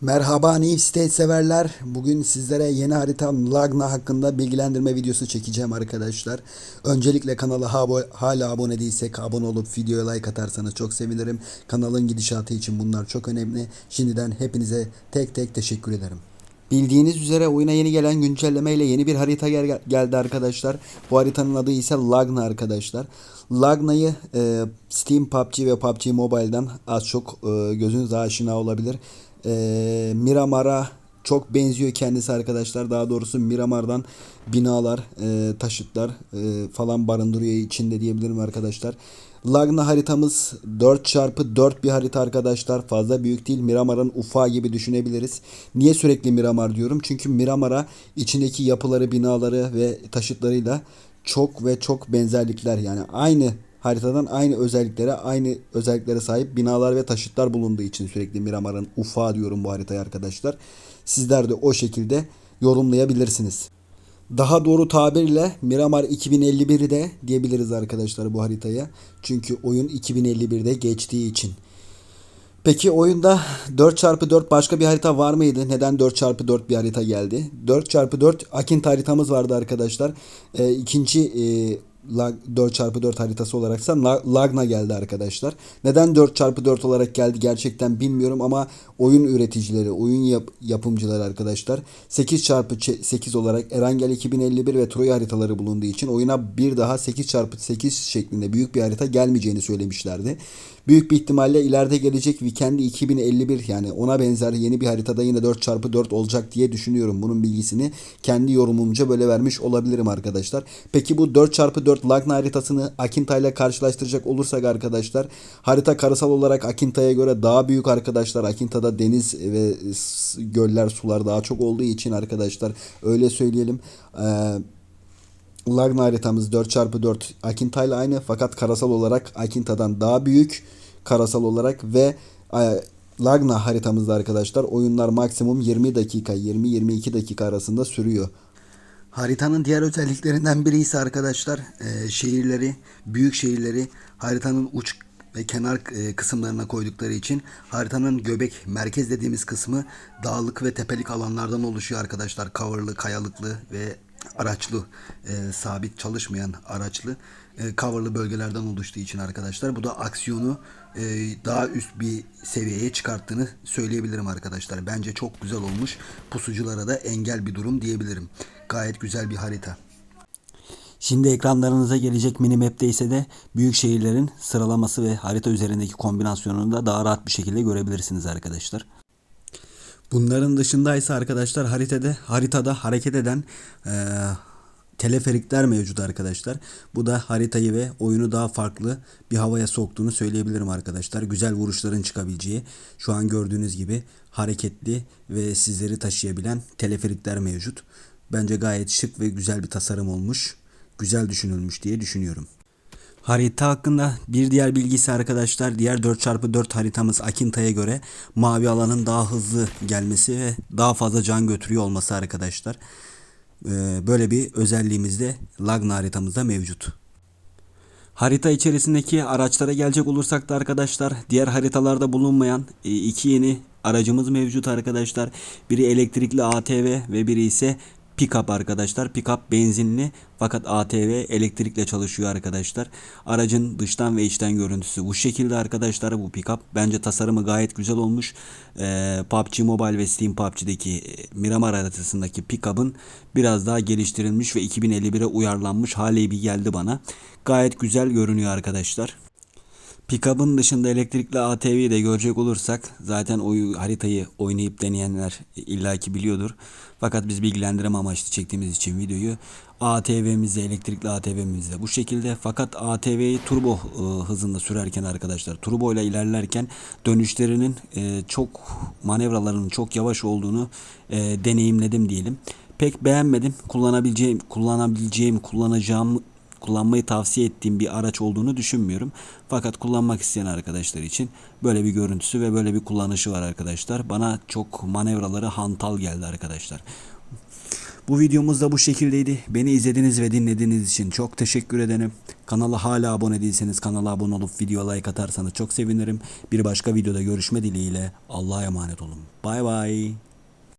Merhaba New State severler. Bugün sizlere yeni haritam Lagna hakkında bilgilendirme videosu çekeceğim arkadaşlar. Öncelikle kanala ha- hala abone değilsek abone olup videoya like atarsanız çok sevinirim. Kanalın gidişatı için bunlar çok önemli. Şimdiden hepinize tek tek teşekkür ederim. Bildiğiniz üzere oyuna yeni gelen güncelleme ile yeni bir harita gel- geldi arkadaşlar. Bu haritanın adı ise Lagna arkadaşlar. Lagna'yı e, Steam, PUBG ve PUBG Mobile'dan az çok e, gözünüz aşina olabilir. E, Miramar'a çok benziyor kendisi arkadaşlar. Daha doğrusu Miramar'dan binalar, e, taşıtlar e, falan barındırıyor içinde diyebilirim arkadaşlar. Lagna haritamız 4x4 bir harita arkadaşlar. Fazla büyük değil. Miramar'ın ufağı gibi düşünebiliriz. Niye sürekli Miramar diyorum? Çünkü Miramar'a içindeki yapıları, binaları ve taşıtlarıyla çok ve çok benzerlikler yani aynı haritadan aynı özelliklere aynı özelliklere sahip binalar ve taşıtlar bulunduğu için sürekli Miramar'ın ufağı diyorum bu haritaya arkadaşlar. Sizler de o şekilde yorumlayabilirsiniz. Daha doğru tabirle Miramar 2051'de diyebiliriz arkadaşlar bu haritaya. Çünkü oyun 2051'de geçtiği için. Peki oyunda 4x4 başka bir harita var mıydı? Neden 4x4 bir harita geldi? 4x4 Akint haritamız vardı arkadaşlar. Ee, ikinci e, Lag- 4x4 haritası olaraksa La- Lagna geldi arkadaşlar. Neden 4x4 olarak geldi gerçekten bilmiyorum ama oyun üreticileri, oyun yap- yapımcıları arkadaşlar 8x8 olarak Erangel 2051 ve Troy haritaları bulunduğu için oyuna bir daha 8x8 şeklinde büyük bir harita gelmeyeceğini söylemişlerdi. Büyük bir ihtimalle ileride gelecek Weekend 2051 yani ona benzer yeni bir haritada yine 4x4 olacak diye düşünüyorum. Bunun bilgisini kendi yorumumca böyle vermiş olabilirim arkadaşlar. Peki bu 4x4 Lagna haritasını Akinta ile karşılaştıracak olursak arkadaşlar harita karasal olarak Akinta'ya göre daha büyük arkadaşlar. Akinta'da deniz ve göller, sular daha çok olduğu için arkadaşlar öyle söyleyelim. Eee Lagna haritamız 4x4 Akinta ile aynı fakat karasal olarak Akinta'dan daha büyük karasal olarak ve e, Lagna haritamızda arkadaşlar oyunlar maksimum 20 dakika 20-22 dakika arasında sürüyor. Haritanın diğer özelliklerinden biri ise arkadaşlar e, şehirleri, büyük şehirleri haritanın uç ve kenar e, kısımlarına koydukları için haritanın göbek merkez dediğimiz kısmı dağlık ve tepelik alanlardan oluşuyor arkadaşlar. Coverlı, kayalıklı ve araçlı, e, sabit çalışmayan araçlı e, coverlı bölgelerden oluştuğu için arkadaşlar bu da aksiyonu e, daha üst bir seviyeye çıkarttığını söyleyebilirim arkadaşlar. Bence çok güzel olmuş. Pusuculara da engel bir durum diyebilirim. Gayet güzel bir harita. Şimdi ekranlarınıza gelecek minimap'te ise de büyük şehirlerin sıralaması ve harita üzerindeki kombinasyonunu da daha rahat bir şekilde görebilirsiniz arkadaşlar. Bunların dışında ise arkadaşlar haritada haritada hareket eden eee, teleferikler mevcut arkadaşlar. Bu da haritayı ve oyunu daha farklı bir havaya soktuğunu söyleyebilirim arkadaşlar. Güzel vuruşların çıkabileceği şu an gördüğünüz gibi hareketli ve sizleri taşıyabilen teleferikler mevcut. Bence gayet şık ve güzel bir tasarım olmuş. Güzel düşünülmüş diye düşünüyorum. Harita hakkında bir diğer bilgisi arkadaşlar diğer 4x4 haritamız Akinta'ya göre mavi alanın daha hızlı gelmesi ve daha fazla can götürüyor olması arkadaşlar. Ee, Böyle bir özelliğimiz de Lagna haritamızda mevcut. Harita içerisindeki araçlara gelecek olursak da arkadaşlar diğer haritalarda bulunmayan e, iki yeni aracımız mevcut arkadaşlar. Biri elektrikli ATV ve biri ise Pickup arkadaşlar. Pickup benzinli fakat ATV elektrikle çalışıyor arkadaşlar. Aracın dıştan ve içten görüntüsü bu şekilde arkadaşlar bu pickup. Bence tasarımı gayet güzel olmuş. Ee, PUBG Mobile ve Steam PUBG'deki e, Miramar haritasındaki pickup'ın biraz daha geliştirilmiş ve 2051'e uyarlanmış hali bir geldi bana. Gayet güzel görünüyor arkadaşlar. Pickup'ın dışında elektrikli ATV'yi de görecek olursak zaten o haritayı oynayıp deneyenler illaki biliyordur. Fakat biz bilgilendirme amaçlı çektiğimiz için videoyu ATV'mizde elektrikli ATV'mizde bu şekilde fakat ATV'yi turbo e, hızında sürerken arkadaşlar turbo ile ilerlerken dönüşlerinin e, çok manevralarının çok yavaş olduğunu e, deneyimledim diyelim. Pek beğenmedim. Kullanabileceğim kullanabileceğim kullanacağım kullanmayı tavsiye ettiğim bir araç olduğunu düşünmüyorum. Fakat kullanmak isteyen arkadaşlar için böyle bir görüntüsü ve böyle bir kullanışı var arkadaşlar. Bana çok manevraları hantal geldi arkadaşlar. Bu videomuz da bu şekildeydi. Beni izlediğiniz ve dinlediğiniz için çok teşekkür ederim. Kanala hala abone değilseniz kanala abone olup video like atarsanız çok sevinirim. Bir başka videoda görüşme dileğiyle Allah'a emanet olun. Bay bay.